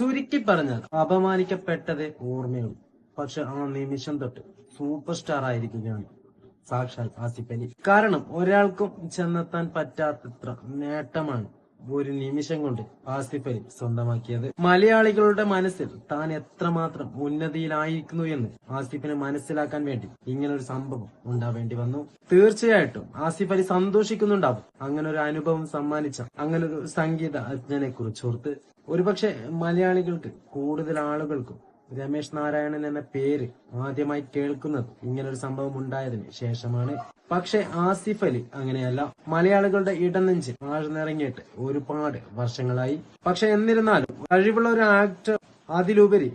ചുരുക്കി പറഞ്ഞാൽ അപമാനിക്കപ്പെട്ടതേ ഓർമ്മയുള്ളൂ പക്ഷെ ആ നിമിഷം തൊട്ട് സൂപ്പർ സ്റ്റാർ ആയിരിക്കുകയാണ് സാക്ഷാൽ ആസിഫ് അലി. കാരണം ഒരാൾക്കും ചെന്നെത്താൻ പറ്റാത്തത്ര നേട്ടമാണ് ഒരു നിമിഷം കൊണ്ട് ആസിഫലി സ്വന്തമാക്കിയത്. മലയാളികളുടെ മനസ്സിൽ താൻ എത്രമാത്രം ഉന്നതിയിലായിരിക്കുന്നു എന്ന് ആസിഫിനെ മനസ്സിലാക്കാൻ വേണ്ടി ഇങ്ങനൊരു സംഭവം ഉണ്ടാവേണ്ടി വന്നു. തീർച്ചയായിട്ടും ആസിഫ് അലി സന്തോഷിക്കുന്നുണ്ടാവും. അങ്ങനെ ഒരു അനുഭവം സമ്മാനിച്ച അങ്ങനെ ഒരു സംഗീത അജ്ഞനെ കുറിച്ചോർത്ത് ഒരുപക്ഷെ മലയാളികൾക്ക് കൂടുതൽ ആളുകൾക്കും രമേശ് നാരായണൻ എന്ന പേര് ആദ്യമായി കേൾക്കുന്നത് ഇങ്ങനൊരു സംഭവം ഉണ്ടായതിന് ശേഷമാണ്. പക്ഷെ ആസിഫ് അലി അങ്ങനെയല്ല മലയാളികളുടെ ഇടനെഞ്ചിൽ ആഴ്ന്നിറങ്ങിയിട്ട് ഒരുപാട് വർഷങ്ങളായി. പക്ഷെ എന്നിരുന്നാലും കഴിവുള്ള ഒരു ആക്ടർ അതിലുപരി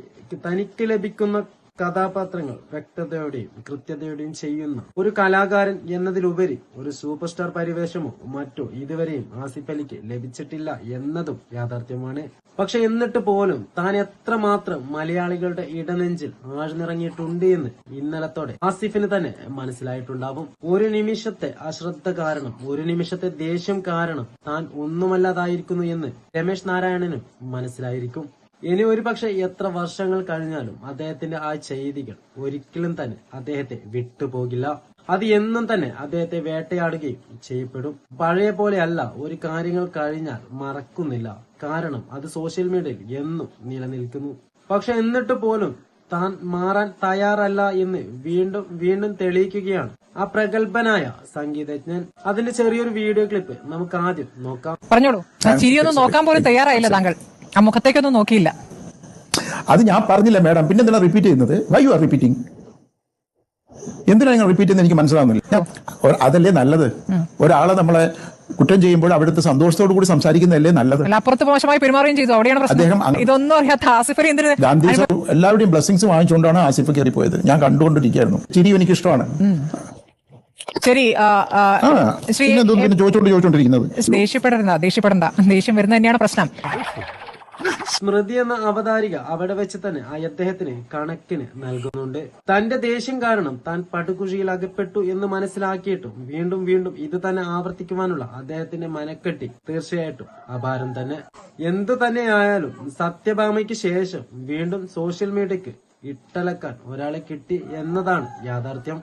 തനിക്ക് ലഭിക്കുന്ന കഥാപാത്രങ്ങൾ വ്യക്തതയോടെയും കൃത്യതയോടെയും ചെയ്യുന്ന ഒരു കലാകാരൻ എന്നതിലുപരി ഒരു സൂപ്പർ സ്റ്റാർ പരിവേഷമോ മറ്റോ ഇതുവരെയും ആസിഫ് അലിക്ക് ലഭിച്ചിട്ടില്ല എന്നതും യാഥാർത്ഥ്യമാണ്. പക്ഷെ എന്നിട്ട് പോലും താൻ എത്രമാത്രം മലയാളികളുടെ ഇടനെഞ്ചിൽ ആഴ്ന്നിറങ്ങിയിട്ടുണ്ട് എന്ന് ഇന്നലത്തോടെ ആസിഫിന് തന്നെ മനസ്സിലായിട്ടുണ്ടാവും. ഒരു നിമിഷത്തെ അശ്രദ്ധ കാരണം ഒരു നിമിഷത്തെ ദേഷ്യം കാരണം താൻ ഒന്നുമല്ലാതായിരിക്കുന്നു എന്ന് രമേശ് നാരായണനും മനസ്സിലായിരിക്കും. ഇനി ഒരു പക്ഷെ എത്ര വർഷങ്ങൾ കഴിഞ്ഞാലും അദ്ദേഹത്തിന്റെ ആ ചെയ്തികൾ ഒരിക്കലും തന്നെ അദ്ദേഹത്തെ വിട്ടുപോകില്ല. അത് എന്നും തന്നെ അദ്ദേഹത്തെ വേട്ടയാടുകയും ചെയ്യപ്പെടും. പഴയ പോലെയല്ല ഒരു കാര്യങ്ങൾ കഴിഞ്ഞാൽ മറക്കുന്നില്ല. കാരണം അത് സോഷ്യൽ മീഡിയയിൽ എന്നും നിലനിൽക്കുന്നു. പക്ഷെ എന്നിട്ട് പോലും താൻ മാറാൻ തയ്യാറല്ല എന്ന് വീണ്ടും വീണ്ടും തെളിയിക്കുകയാണ് ആ പ്രഗത്ഭനായ സംഗീതജ്ഞൻ. അതിന്റെ ചെറിയൊരു വീഡിയോ ക്ലിപ്പ് നമുക്ക് ആദ്യം നോക്കാം. പറഞ്ഞോളൂ. ചിരിയൊന്നും നോക്കാൻ പോലും തയ്യാറായില്ല താങ്കൾ. ആ മുഖത്തേക്കൊന്നും നോക്കിയില്ല. അത് ഞാൻ പറഞ്ഞില്ല മാഡം. പിന്നെ റിപ്പീറ്റ് ചെയ്യുന്നത്? വൈ യു ആർ റിപ്പീറ്റിംഗ് എന്തിനാണ് നിങ്ങൾ റിപ്പീറ്റ് ചെയ്യുന്നത് എനിക്ക് മനസ്സിലാവുന്നില്ല. അതല്ലേ നല്ലത്? ഒരാളെ നമ്മളെ കുറ്റം ചെയ്യുമ്പോൾ അവിടുത്തെ സന്തോഷത്തോടു കൂടി സംസാരിക്കുന്നതല്ലേ നല്ലത്? അപ്പുറത്ത് മോശമായി പെരുമാറുകയും ചെയ്തു. അവിടെയാണ് അദ്ദേഹം ഇതൊന്നും അറിയാത്ത ആസിഫ് ഗാന്ധി എല്ലാവരുടെയും ബ്ലെസ്സിങ്സ് വാങ്ങിച്ചുകൊണ്ടാണ് ആസിഫ് കയറി പോയത് ഞാൻ കണ്ടുകൊണ്ടിരിക്കുകയായിരുന്നു. ചിരി എനിക്ക് ഇഷ്ടമാണ് ശരി ചോദിച്ചോണ്ടിരിക്കുന്നത്? ദേഷ്യപ്പെടരുന്ന ദേഷ്യപ്പെടണ്ട. ദേഷ്യം വരുന്നത് തന്നെയാണ് പ്രശ്നം. സ്മൃതി എന്ന അവതാരിക അവിടെ വെച്ച് തന്നെ അദ്ദേഹത്തിന് കണക്കിന് നൽകുന്നുണ്ട്. തന്റെ ദേഷ്യം കാരണം താൻ പടുകുഴിയിൽ അകപ്പെട്ടു എന്ന് മനസ്സിലാക്കിയിട്ടും വീണ്ടും വീണ്ടും ഇത് തന്നെ ആവർത്തിക്കുവാനുള്ള അദ്ദേഹത്തിന്റെ മനക്കെട്ടി തീർച്ചയായിട്ടും അപാരം തന്നെ. എന്തു തന്നെയായാലും സത്യഭാമയ്ക്ക് ശേഷം വീണ്ടും സോഷ്യൽ മീഡിയക്ക് ഇട്ടലക്കാൻ ഒരാളെ കിട്ടി എന്നതാണ് യാഥാർത്ഥ്യം.